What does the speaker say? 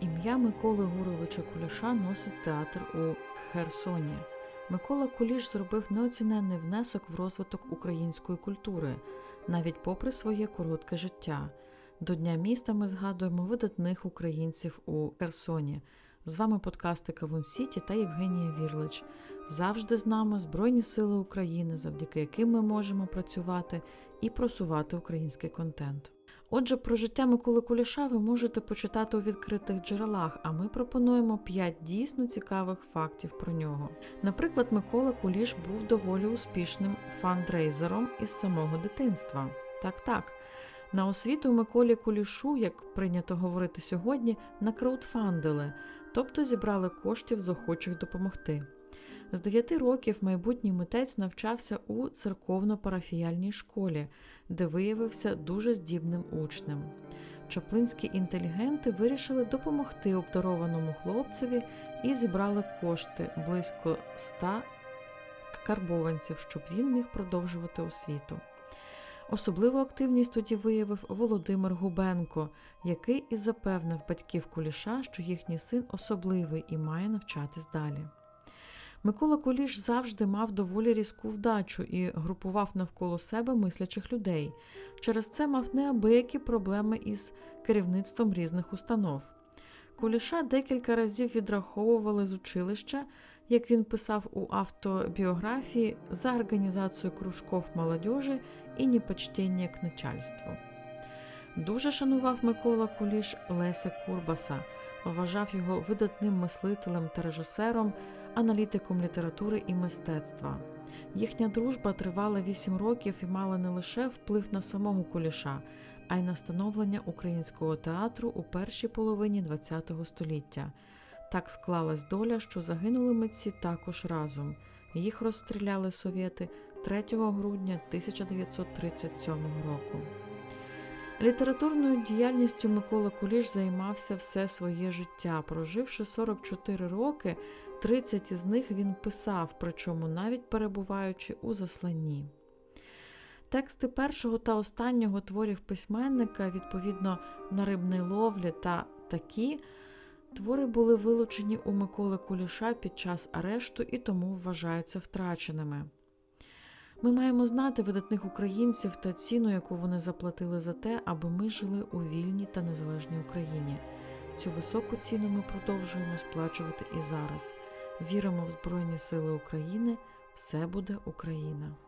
Ім'я Миколи Гуровича Куліша носить театр у Херсоні. Микола Куліш зробив неоціненний внесок в розвиток української культури, навіть попри своє коротке життя. До Дня міста ми згадуємо видатних українців у Херсоні. З вами подкасти Кавун Сіті та Євгенія Вірлич. Завжди з нами Збройні Сили України, завдяки яким ми можемо працювати і просувати український контент. Отже, про життя Миколи Куліша ви можете почитати у відкритих джерелах, а ми пропонуємо 5 дійсно цікавих фактів про нього. Наприклад, Микола Куліш був доволі успішним фандрейзером із самого дитинства. Так, так. На освіту Миколі Кулішу, як прийнято говорити сьогодні, накраудфандили, тобто зібрали коштів з охочих допомогти. З 9 років майбутній митець навчався у церковно-парафіяльній школі, де виявився дуже здібним учнем. Чаплинські інтелігенти вирішили допомогти обдарованому хлопцеві і зібрали кошти близько 100 карбованців, щоб він міг продовжувати освіту. Особливу активність тоді виявив Володимир Губенко, який і запевнив батьків Куліша, що їхній син особливий і має навчатись далі. Микола Куліш завжди мав доволі різку вдачу і групував навколо себе мислячих людей. Через це мав неабиякі проблеми із керівництвом різних установ. Куліша декілька разів відраховували з училища, як він писав у автобіографії, за організацію кружков молодежі і непочтення к начальству. Дуже шанував Микола Куліш Леся Курбаса, вважав його видатним мислителем та режисером, аналітиком літератури і мистецтва. Їхня дружба тривала вісім років і мала не лише вплив на самого Куліша, а й на становлення українського театру у першій половині ХХ століття. Так склалась доля, що загинули митці також разом. Їх розстріляли совєти 3 грудня 1937 року. Літературною діяльністю Микола Куліш займався все своє життя. Проживши 44 роки, 30 із них він писав, причому навіть перебуваючи у засланні. Тексти першого та останнього творів письменника, відповідно на рибній ловлі та такі, твори були вилучені у Миколи Куліша під час арешту і тому вважаються втраченими. Ми маємо знати видатних українців та ціну, яку вони заплатили за те, аби ми жили у вільній та незалежній Україні. Цю високу ціну ми продовжуємо сплачувати і зараз. Віримо в Збройні Сили України. Все буде Україна!